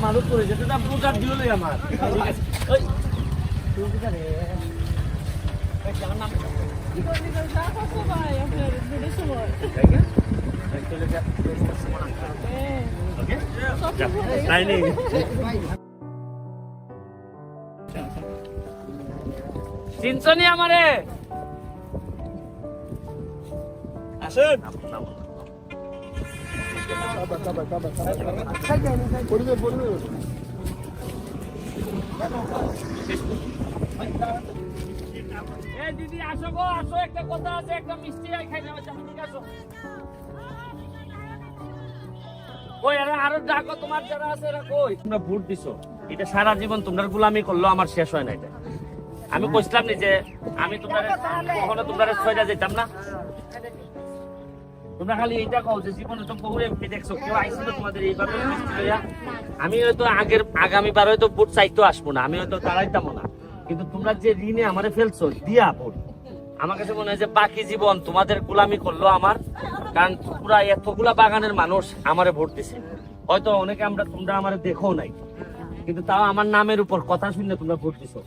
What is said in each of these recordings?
মালুক করে যেতে তা প্রচার দিল লই আমার ঠিক আছে ওই তুই কি জানে এই আমার নাম তাই না? এই চলে যা, দশটার সময় আসবে। ওকে? যা, তাই নেই। চিনছো নি আমারে আসুন এ দিদি আসো গো আসো একটা কথা আছে একটা মিষ্টি আরে ডাকো তোমার যারা আছে তোমরা ভোট দিছো। এটা সারা জীবন তোমরা গোলামি করল, আমার শেষ হয় না এটা। আমি কইছিলাম নি যে আমি তোমরা কখনো তোমরা ছয়টা যেতাম না? তোমরা খালি এইটা কও যে জীবনে তো বহু এমপি দেখছ, কেউ আইছিল তোমাদের এইভাবে আমি হয়তো আগের, আগামী বার হয়তো ভোট চাইতেও আসব না, আমি হয়তো দাঁড়াইতাম না। কিন্তু তোমরা যে ঋণে আমারে ফেলছো, দিয়া ভোট। আমার কাছে মনে হয় যে বাকি জীবন তোমাদের গোলামি করল আমার, কারণ পুরা এতগুলা বাগানের মানুষ আমারে ভোট দিছে। হয়তো অনেকে আমরা, তোমরা আমারে দেখো নাই। কিন্তু তাও আমার নামের উপর কথা শুনে তোমরা ভোট দিছো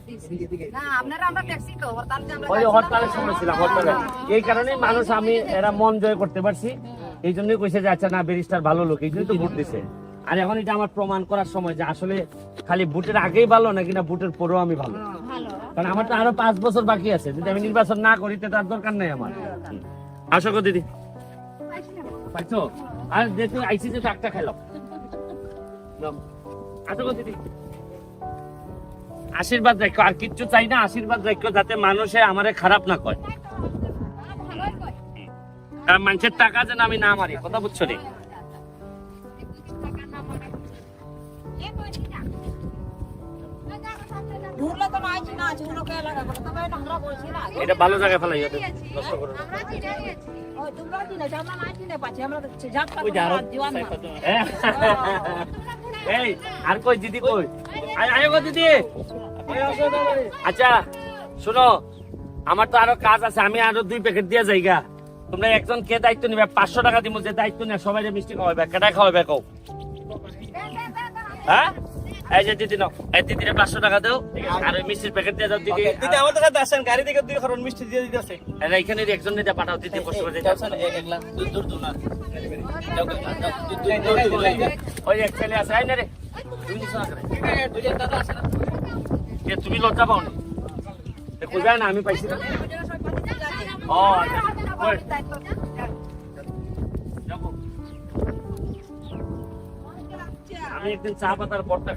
ওই হরতালের সময় ছিলাম হরতালে। এই কারণে মানুষ আমি এরা মন জয় করতে পারছি। এই জন্যই কইছে যে আচ্ছা না ব্যারিস্টার ভালো লোক এই জন্যই তো ভোট দিছে আর এখন এটা আমার প্রমাণ করার সময় যে আসলে খালি ভোটের আগেই ভালো নাকি না ভোটের পরেও আমি ভালো? কারণ আমার তো আরও পাঁচ বছর বাকি আছে। যদি আমি নির্বাচন না করি তো তার দরকার নাই আমার। আসো গো দিদি। পাইছো আর যেহেতু আইসি যে খাইলাম। নাও। আসো দিদি। আশীর্বাদ রাখো। আর কিচ্ছু চাই না আশীর্বাদ রাখো যাতে মানুষে আমারে খারাপ না কয় মানুষের টাকা যেন আমি না মারি কথা বুঝছ রে? এটা ভালো জায়গায় ফেলাই নষ্ট করো তোমরা আমরা নাই চিনে পাচ্ছি আমরা এই, আর কই দিদি কই? আয় গো দিদি। আচ্ছা শোনো, আমার তো আরও কাজ আছে, আমি আরও দুই প্যাকেট দিয়ে যাইগা তোমরা একজন কে দায়িত্ব নিবে? পাঁচশো টাকা দিব যে দায়িত্ব নিয়ে সবাই মিষ্টি খাওয়াবে কেটা খাওয়াবে কও? হ্যাঁ? এই যে দিদি নাও এই দিদিরে পাঁচশো টাকা দাও আর ওই মিষ্টির প্যাকেট দিয়ে যাও দিদি। দিদি আমার কাছে আসেন গাড়ি থেকে দুই খরচ মিষ্টি দিয়ে দিতেছে। এরা এখানে একজন নিতে পাঠাও দিদি কষ্ট করে দিতে ওই এক ছেলে আছে আই না রে। তুমি নিছো না করে এ, তুমি লজ্জা পাও না আমি পাইছি না। ও আমি একদিন চা পাতার বর্তা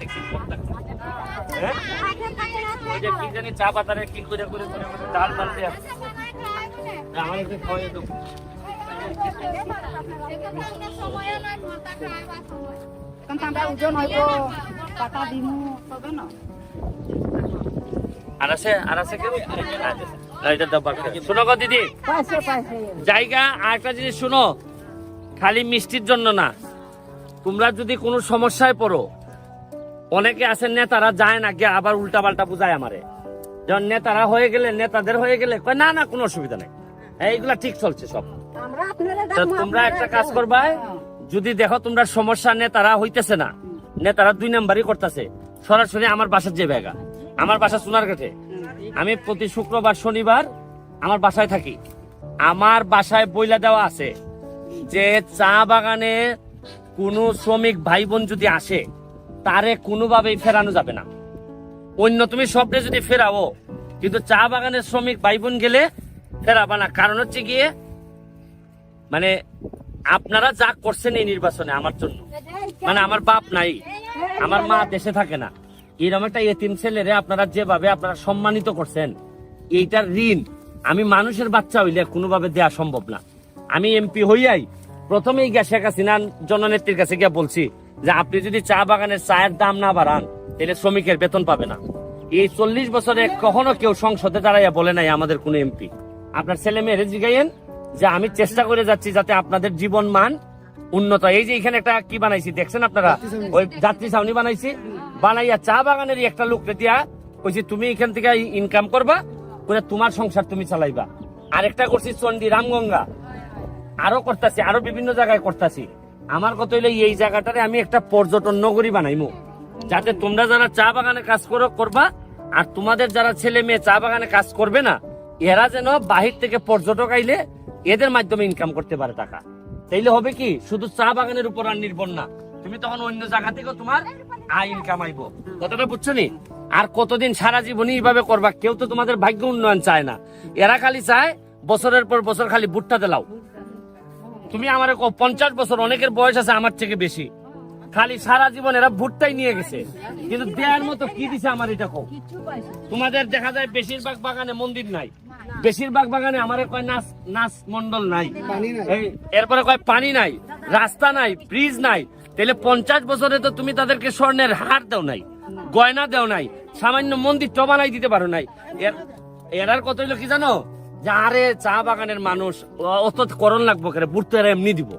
দেখছি বর্তা খেয়েছি। হ্যাঁ? কি জানি চা পাতারে কি করে করে করে আমাদের ডাল ডাল দেয়া আমার একদিন খাওয়াই দেবো। ওজন হইব টাকা দিমু তবে না। আর আছে আর আছে কেউ? এটা দাও বাকি। গো দিদি। জায়গা আর একটা জিনিস শুনো। খালি মিষ্টির জন্য না। তোমরা যদি কোনো সমস্যায় পড়ো অনেকে আছেন নেতারা যায় না গিয়ে আবার উল্টা পাল্টা বুঝায় আমারে। যখন নেতারা হয়ে গেলে নেতাদের হয়ে গেলে কয় না না কোনো অসুবিধা নেই। এইগুলা ঠিক চলছে সব। তোমরা একটা কাজ করবা যদি দেখো তোমরা সমস্যা নেতারা হইতেছে না নেতারা দুই নাম্বারই করতেছে। সরাসরি আমার বাসার যে ব্যাগা আমার বাসা সোনারঘাটে। আমি প্রতি শুক্রবার শনিবার আমার বাসায় থাকি। আমার বাসায় বইলা দেওয়া আছে যে চা বাগানে কোনো শ্রমিক ভাই বোন যদি আসে, তারে কোনোভাবেই ফেরানো যাবে না। অন্য তুমি স্বপ্নে যদি ফেরাও, কিন্তু চা বাগানের শ্রমিক ভাই বোন গেলে ফেরাবা না। কারণ হচ্ছে গিয়ে মানে আপনারা যা করছেন এই নির্বাচনে আমার জন্য মানে আমার বাপ নাই, আমার মা দেশে থাকে না। এরকম একটা এতিম ছেলেরে আপনারা যেভাবে আপনারা সম্মানিত করছেন, এইটার ঋণ আমি মানুষের বাচ্চা হইলে কোনোভাবে দেয়া সম্ভব না। আমি এমপি হইয়াই প্রথমেই গিয়া শেখ হাসিনার জননেত্রীর কাছে গিয়া বলছি যে আপনি যদি চা বাগানের চায়ের দাম না বাড়ান, তাহলে শ্রমিকের বেতন পাবে না। এই চল্লিশ বছরে কখনো কেউ সংসদে দাঁড়াইয়া বলে নাই আমাদের কোনো এমপি। আপনার ছেলে মেয়েরে জিগাইয়েন যে আমি চেষ্টা করে যাচ্ছি যাতে আপনাদের জীবন মান উন্নত। এই যে এখানে একটা কি বানাইছি, দেখছেন আপনারা? ওই যাত্রী ছাউনি বানাইছি। বানাইয়া চা বাগানেরই একটা লোককে দিয়া কইছি তুমি এখান থেকে ইনকাম করবা, করে তোমার সংসার তুমি চালাইবা। আরেকটা করছি চন্ডী রামগঙ্গা। আরও করতেছি, আরও বিভিন্ন জায়গায় করতেছি। আমার কথা হইল, এই জায়গাটারে আমি একটা পর্যটন নগরী বানাইমু। যাতে তোমরা যারা চা বাগানে কাজ করো করবা, আর তোমাদের যারা ছেলে মেয়ে চা বাগানে কাজ করবে না, এরা যেন বাহির থেকে পর্যটক আইলে এদের মাধ্যমে ইনকাম করতে পারে টাকা। তাইলে হবে কি, শুধু চা বাগানের উপর আর নির্ভর না। তুমি তখন অন্য জায়গা থেকেও তোমার আয় ইনকাম আইব। কথাটা বুঝছ নি? আর কতদিন সারা জীবনই এইভাবে করবা, কেউ তো তোমাদের ভাগ্য উন্নয়ন চায় না। এরা খালি চায়, বছরের পর বছর খালি ভুট্টা দিলাও। তুমি আমার পঞ্চাশ বছর অনেকের বয়স আছে আমার থেকে বেশি। খালি সারা জীবন এরা ভুট্টাই নিয়ে গেছে। কিন্তু দেয়ার মতো কি দিছে আমার এটা কো তোমাদের দেখা যায় বেশিরভাগ বাগানে মন্দির নাই। বেশিরভাগ বাগানে আমার কয় নাচ নাচ মন্ডল নাই। এরপরে কয় পানি নাই রাস্তা নাই ব্রিজ নাই। তাহলে পঞ্চাশ বছরে তো তুমি তাদেরকে স্বর্ণের হার দাও নাই গয়না দেও নাই সামান্য মন্দির তো বানাই দিতে পারো নাই। এর- এরার কত হইল কি জানো? যে আরে চা বাগানের মানুষ অত করণ লাগবো কেন বুট তো এমনি দিব।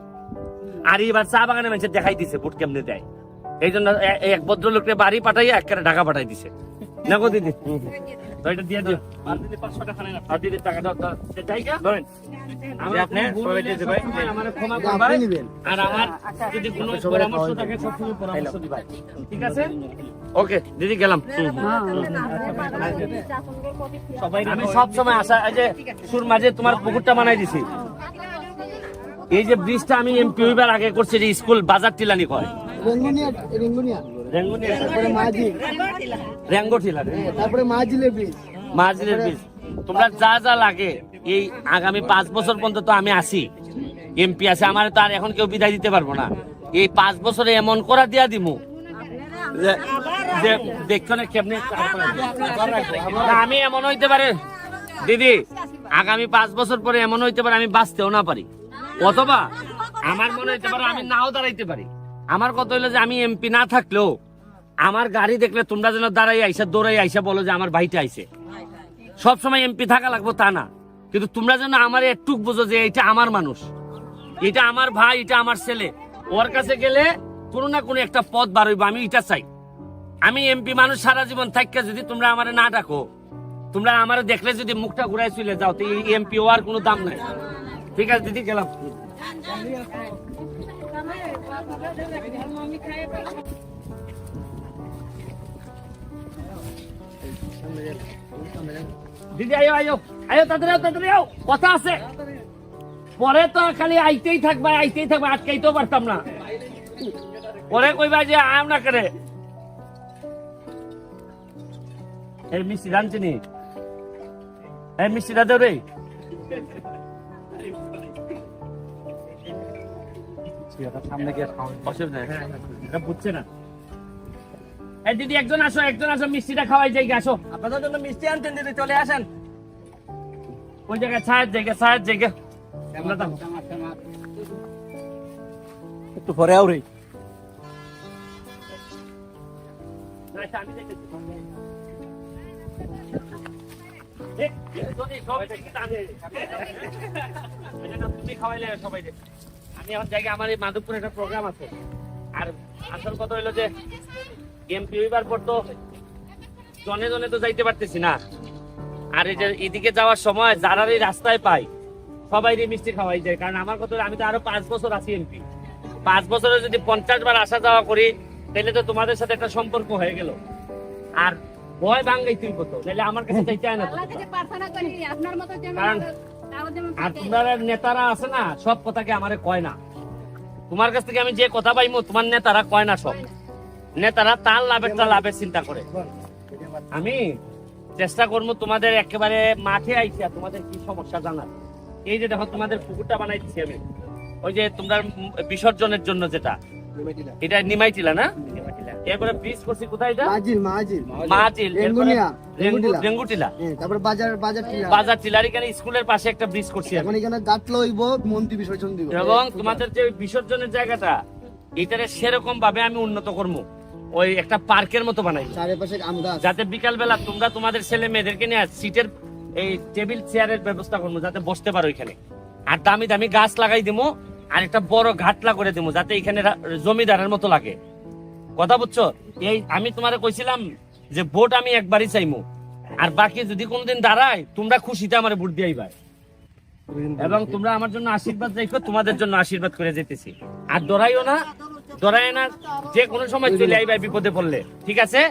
আর এবার চা বাগানের মানুষের দেখাই দিছে বুট কেমনে দেয়। এই জন্য এ- এক ভদ্রলোককে বাড়ি পাঠাইয়া একেবারে ঢাকা পাঠাই দিছে। না গো দিদি? হুম, হুম। তো এটা দিয়ে দিও। আর দিদি পাঁচশো টাকা নেন আর দিদি টাকা দাও দাও। সে জায়গা ধরেন। আমার। আর যদি কোনো পরামর্শ থাকে সবসময় পরামর্শ দিবা ঠিক আছে? ওকে দিদি গেলাম আমি সব সময় আসা এই যে সুর মাঝে তোমার পুকুরটা বানাই দিছি এই যে ব্রিজটা আমি এমপি হইবার আগে করছি যে স্কুল বাজার টিলানি কয় তারপরে ব্রিজ ব্রিজ তোমরা যা যা লাগে এই আগামী পাঁচ বছর পর্যন্ত তো আমি আসি এমপি আছে আমার তো আর এখন কেউ বিদায় দিতে পারব না এই পাঁচ বছরে এমন করা দিয়া দিমু আমি এমন হইতে পারে, দিদি, আগামী পাঁচ বছর পরে এমন হইতে পারে আমি বাঁচতেও না পারি। অথবা আমার মনে হইতে পারে আমি নাও দাঁড়াইতে পারি। আমার কথা হইল যে আমি এমপি না থাকলেও আমার গাড়ি দেখলে তোমরা যেন দাঁড়াই আইসা দৌড়াই আইসা বলো যে আমার ভাইটা আইসে সব সময় এমপি থাকা লাগবো তা না। কিন্তু তোমরা যেন আমার একটু বুঝো যে এটা আমার মানুষ। এটা আমার ভাই এটা আমার ছেলে। ওর কাছে গেলে কোনো না কোনো একটা পথ বার হইবো, আমি এটা চাই। আমি এমপি মানুষ সারা জীবন থাকা যদি তোমরা আমার না ডাকো, তোমরা আমার দেখলে যদি মুখটা ঘুরাই চলে যাও, তো এমপি হওয়ার কোনো দাম নাই। ঠিক আছে, দিদি, গেলাম। দিদি, আয়ো আয়ো আয়ো, তাড়াতাড়ি আয়ো, কথা আছে। পরে তো খালি আইতেই থাকবা আইতেই থাকবা, আটকাইতেও পারতাম না। পরে কইবা যে আম না করে। এই মিষ্টি রাঞ্চিনি এই মিষ্টিটা দেও রে। সামনে গিয়ে অসুবিধা নেই, এটা বুঝছে না। এই দিদি একজন আসো একজন আসো মিষ্টিটা খাওয়াই যাই আসো। আপনাদের জন্য মিষ্টি আনছেন দিদি চলে আসেন। ওই জায়গায় ছায়ের জায়গা ছায়ের জায়গা। আমরা তো- একটু পরে আউরি আচ্ছা, তুমি খাওয়াইলে সবাই আমি এখন জায়গায় আমার এই মাধবপুরে একটা প্রোগ্রাম আছে। আর আসল কথা হইল যে এমপি হইবার পর তো জনে জনে তো যাইতে পারতেছি না। আর এই যে এদিকে যাওয়ার সময় যারা এই রাস্তায় পাই সবাই মিষ্টি খাওয়াই যায়। কারণ আমার কথা আমি তো আরও পাঁচ বছর আছি এমপি পাঁচ বছরে যদি পঞ্চাশ বার আসা যাওয়া করি তাহলে তো তোমাদের সাথে একটা সম্পর্ক হয়ে গেল। আর ভয় ভাঙ্গাই তুই কত তাহলে আমার কাছে চাই চায় না আল্লাহর কাছে প্রার্থনা করি আপনার মতো যেন কারণ- আর। তোমরা নেতারা আছে না সব কথাকে আমারে কয় না। তোমার কাছ থেকে আমি যে কথা পাইমো তোমার নেতারা কয় না সব। নেতারা তার লাভেরটা লাভের চিন্তা করে। আমি চেষ্টা করব তোমাদের একেবারে মাঠে আইসা তোমাদের কি সমস্যা জানার। এই যে দেখো তোমাদের পুকুরটা বানাইছি আমি। ওই যে তোমরা বিসর্জনের জন্য যেটা। এটা নিমাইটিলা না? এরপরে ব্রিজ করছি কোথায় এটা? মাঝিল মাহাতিল এরপরে রেঙ্গুনিয়া, রেঙ্গুটিলা। হ্যাঁ, তারপরে বাজার বাজার টিলা। বাজার টিলার এখানে স্কুলের পাশে একটা ব্রিজ করছি এখন এখানে গাট লইব মন্ত্রী বিসর্জন দিব। এবং তোমাদের যে বিসর্জনের জায়গাটা এটারে সেরকম ভাবে আমি উন্নত করব। ওই একটা পার্কের মতো বানাই চারিপাশে আম গাছ। যাতে বিকাল বেলা তোমরা তোমাদের ছেলে মেয়েদেরকে নিয়ে সিটের এই টেবিল চেয়ারের ব্যবস্থা করব যাতে বসতে পারো এখানে। আর দামি দামি গাছ লাগাই দিবো আর একটা বড় ঘাটলা করে দিবো যাতে এখানে জমিদারের মতো লাগে। কথা বুঝছ? এই আমি তোমারে কইছিলাম যে ভোট আমি একবারই চাইমু। আর বাকি যদি কোনদিন দাঁড়ায়, তোমরা খুশিতে আমার ভোট দিয়ে ভাই এবং তোমরা আমার জন্য আশীর্বাদ রেখো, তোমাদের জন্য আশীর্বাদ করে যেতেছি। আর ডরাইও না ডরাই না, যে কোনো সময় চলে আইবা বিপদে পড়লে। ঠিক আছে?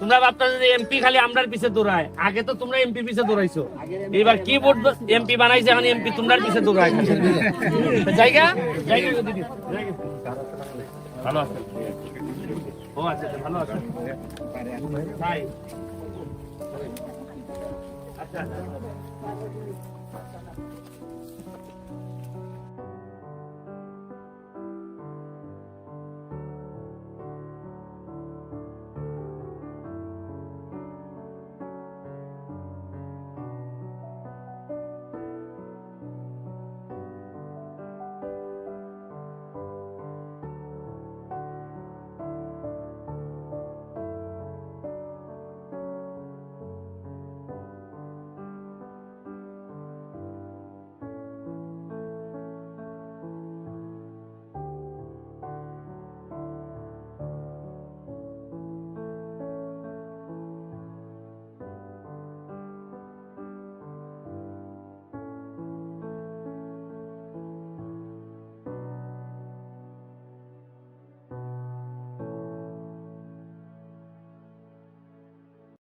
তোমরা ভাবতা যে এমপি খালি আমরার পিছে দৌড়ায়। আগে তো তোমরা এমপি পিছে দৌড়াইছো। এবার কি বোর্ড এমপি বানাইছে এখন এমপি তোমরার পিছে দৌড়ায় জায়গা? জায়গা। ভালো আছে। ও আচ্ছা আচ্ছা, ভালো আছে। আচ্ছা আচ্ছা।